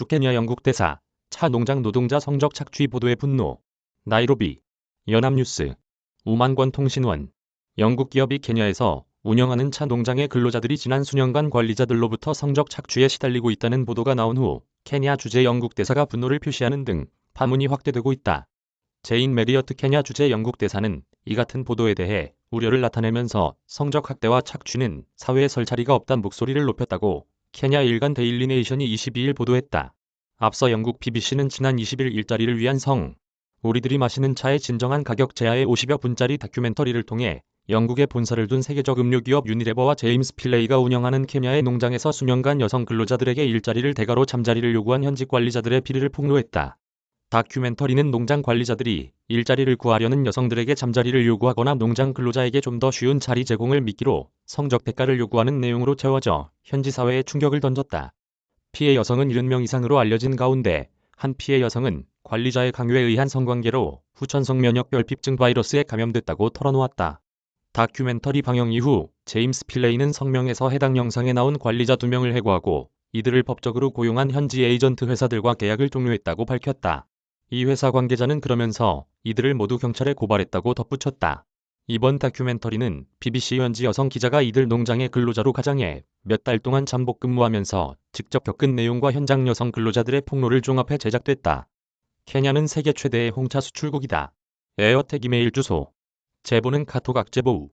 주 케냐 영국 대사 차 농장 노동자 성적 착취 보도에 분노 나이로비 연합뉴스 우만권 통신원 영국 기업이 케냐에서 운영하는 차 농장의 근로자들이 지난 수년간 관리자들로부터 성적 착취에 시달리고 있다는 보도가 나온 후 케냐 주재 영국 대사가 분노를 표시하는 등 파문이 확대되고 있다. 제인 메리어트 케냐 주재 영국 대사는 이 같은 보도에 대해 우려를 나타내면서 성적 학대와 착취는 사회에 설 자리가 없다는 목소리를 높였다고 케냐 일간 데일리 네이션이 22일 보도했다. 앞서 영국 BBC는 지난 20일 일자리를 위한 성, 우리들이 마시는 차의 진정한 가격 제하의 50여 분짜리 다큐멘터리를 통해 영국에 본사를 둔 세계적 음료기업 유니레버와 제임스 필레이가 운영하는 케냐의 농장에서 수년간 여성 근로자들에게 일자리를 대가로 잠자리를 요구한 현직 관리자들의 비리를 폭로했다. 다큐멘터리는 농장 관리자들이 일자리를 구하려는 여성들에게 잠자리를 요구하거나 농장 근로자에게 좀 더 쉬운 자리 제공을 미끼로 성적 대가를 요구하는 내용으로 채워져 현지 사회에 충격을 던졌다. 피해 여성은 70명 이상으로 알려진 가운데 한 피해 여성은 관리자의 강요에 의한 성관계로 후천성 면역 결핍증 바이러스에 감염됐다고 털어놓았다. 다큐멘터리 방영 이후 제임스 필레이는 성명에서 해당 영상에 나온 관리자 2명을 해고하고 이들을 법적으로 고용한 현지 에이전트 회사들과 계약을 종료했다고 밝혔다. 이 회사 관계자는 그러면서 이들을 모두 경찰에 고발했다고 덧붙였다. 이번 다큐멘터리는 BBC 현지 여성 기자가 이들 농장의 근로자로 가장해 몇 달 동안 잠복 근무하면서 직접 겪은 내용과 현장 여성 근로자들의 폭로를 종합해 제작됐다. 케냐는 세계 최대의 홍차 수출국이다. 에어텍 이메일 주소. 제보는 카톡 악제보우.